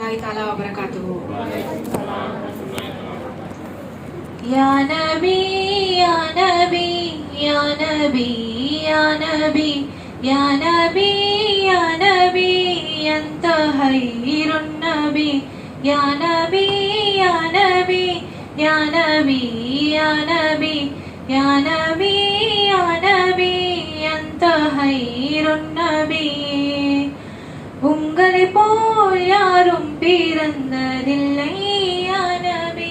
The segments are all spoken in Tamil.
الله تعالى وبركاته يا نبي يا نبي يا نبي يا نبي يا نبي يا نبي أنت خير النبي يا نبي يا نبي يا نبي يا نبي يا نبي يا نبي أنت خير النبي உங்களை போல் யாரும் பிறந்ததில்லை யானவே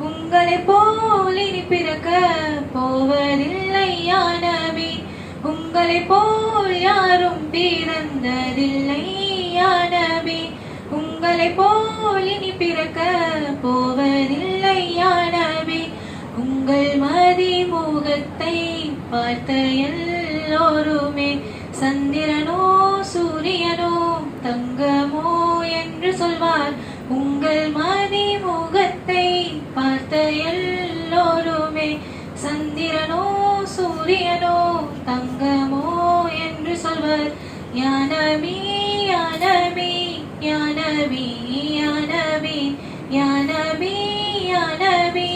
உங்களை போல் இனி பிறக்க போவதில்லை யானவே உங்களை போல் யாரும் பிறந்ததில்லை யானவே உங்களை போல் இனி பிறக்க போவதில்லை யானவே உங்கள் மதிமுகத்தை பார்த்த எல்லோருமே சந்திரனோ தங்கமோ என்று சொல்வார். உங்கள் மதிமுகத்தை பார்த்த எல்லோருமே சந்திரனோ சூரியனோ தங்கமோ என்று சொல்வர். யானபி யானபி யானபி யானபி யானபி யானபி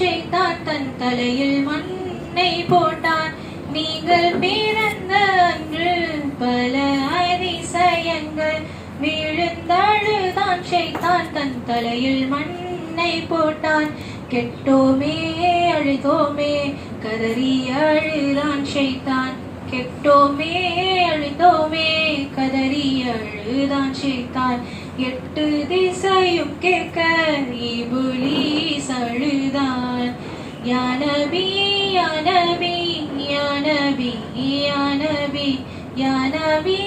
விழுந்தழுதான் தன் தலையில் மண்ணை போட்டான் நீங்கள் பிறந்த அன்று பல அதிசயங்கள் விழுந்தழுதான் ஷைத்தான் தன் தலையில் மண்ணை போட்டான் கெட்டோமே அழுதோமே கதறி அழுதான் செய்தான். கெட்டோமே அழுதோமே கதறி அழுதான் ஷைத்தான் எட்டு திசையும் கேட்க இபுலீஸ் அழுதான் யானபி யானபி யானபி யானபி யானபி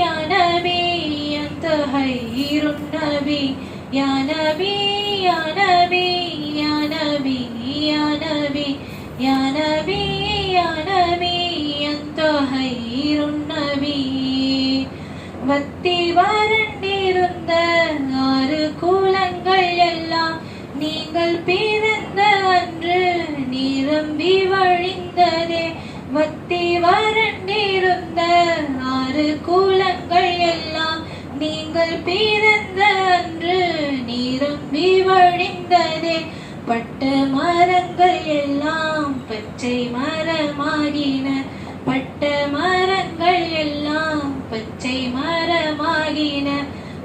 யானபி அந்த ஹைருன் நபி யானபி யானபி யானபி யானபி யானபி யானபி வத்தி வறண்டிருந்த ஆறு கூலங்கள் எல்லாம் நீங்கள் பிறந்த அன்று நிரம்பி வழிந்ததே. வத்தி வறண்டிருந்த ஆறு கூலங்கள் எல்லாம் நீங்கள் பிறந்த அன்று நிரம்பி வழிந்ததே. பட்ட மரங்கள் எல்லாம் பச்சை மரமாகின. பட்ட மரங்கள் எல்லாம் பச்சை மர மரமாகின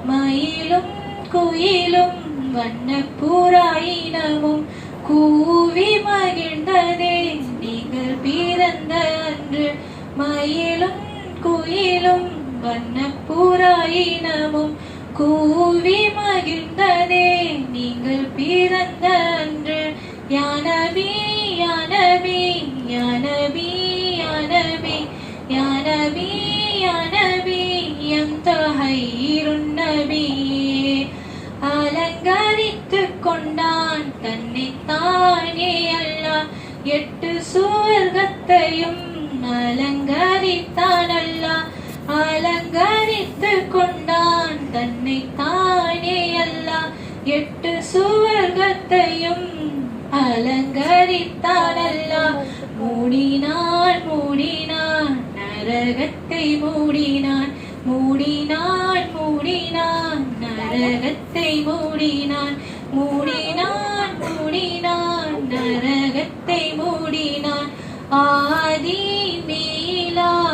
மயிலும் குயிலும் வண்ண புறாயினமும் கூவி மகிழ்ந்ததே. நீங்கள் பிறந்த அன்று மயிலும் குயிலும் வண்ண புறாயினமும் கூவி மகிழ்ந்ததே. நீங்கள் பிறந்த அன்று யான தானே எட்டு சுவர்க்கத்தையும் அலங்கரித்தான் அல்லா அலங்கரித்து கொண்டான் தன்னை தானே அல்லா எட்டு சுவர்க்கத்தையும் அலங்கரித்தான் அல்லா மூடினான் மூடினான் நரகத்தை மூடினான் மூடினான் மூடினான் நரகத்தை மூடினான் மூடினான் மூடினான் நரகத்தை மூடினான். ஆதி மேலாதுன்னபிதினத்தை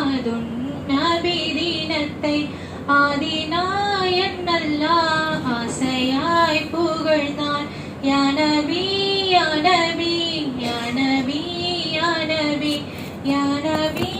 ஆதிநாயன் அல்லாஹ் ஆசையாய் புகழ்ந்தான். யானபி யானபி யானபி யானபி யானபி